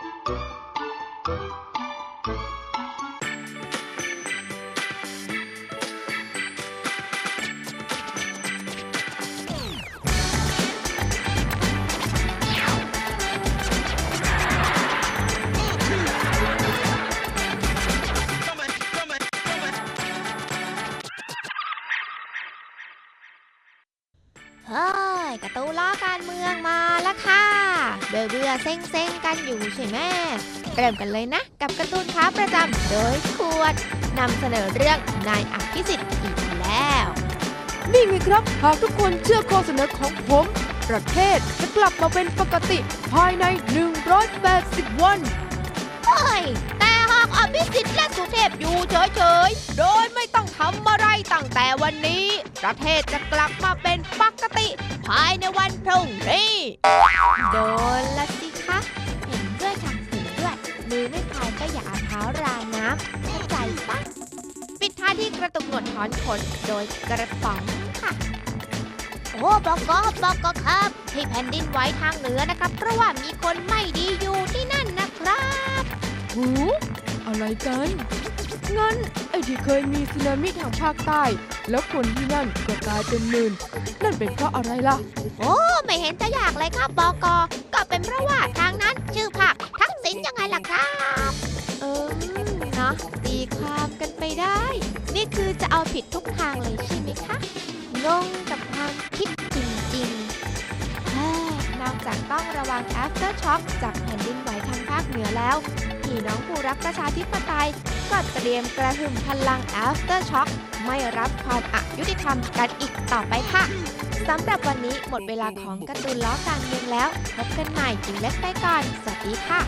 เฮ้ยการะตูนล้อการเมืองมาแล้วค่ะ า เบื่อเบื่อเซ็งเซ็งๆกันอยู่ใช่ไหมเริ่มกันเลยนะ กับการ์ตูนค้าประจำโดยขวดนำเสนอเรื่องนายอภิสิทธิ์อีกแล้ว นี่ไงครับ หากทุกคนเชื่อข้อเสนอของผม ประเทศจะกลับมาเป็นปกติภายใน 180 วันเฮ้ยแต่หากอภิสิทธิ์และสุเทพอยู่เฉยๆ โดยไม่ต้องทำอะไรตั้งแต่วันนี้ ประเทศจะกลับมาเป็นปกติ ภายในวันพรุ่งนี้ โดนละสิคะเห็นด้วยค่ะเห็นด้วย มือไม่พายก็อย่าเอาเท้าราน้ำเข้าใจปะปิดท้ายที่กระตุกหนวดถอนขนโดยกระป๋องค่ะโอ้บอกก็บอกก็ครับ ที่แผ่นดินไหวทางเหนือนะครับ เพราะว่ามีคนไม่ดีอยู่ที่นั่นนะครับ หูอะไรกัน งั้นไอ้ที่เคยมีสึนามิทางภาคใต้ แล้วคนที่นั่นก็กลายเป็นหมื่นนั่นเป็นเพราะอะไรล่ะ โอ้ไม่เห็นจะอยากเลยครับบอกกก็เป็นเพราะว่าทางนั้นชื่อผักทักษิณยังไงล่ะครับ เออเนาะตีความกันไปได้ นี่คือจะเอาผิดทุกทางเลยใช่ไหมคะงงกับความคิดจริงๆเฮ้ยนอกจากต้องระวัง after shock จากแผ่นดินไหวทางภาคเหนือแล้ว พี่น้องผู้รักประชาธิปไตยก็เตรียมกระหึ่มพลัง after shock ไม่รับความอายุติธรรมกันอีกต่อไปค่ะสำหรับวันนี้หมดเวลาของการ์ตูนล้อการเมืองแล้ว พบกันใหม่จิงเล็กไปก่อน สวัสดีค่ะ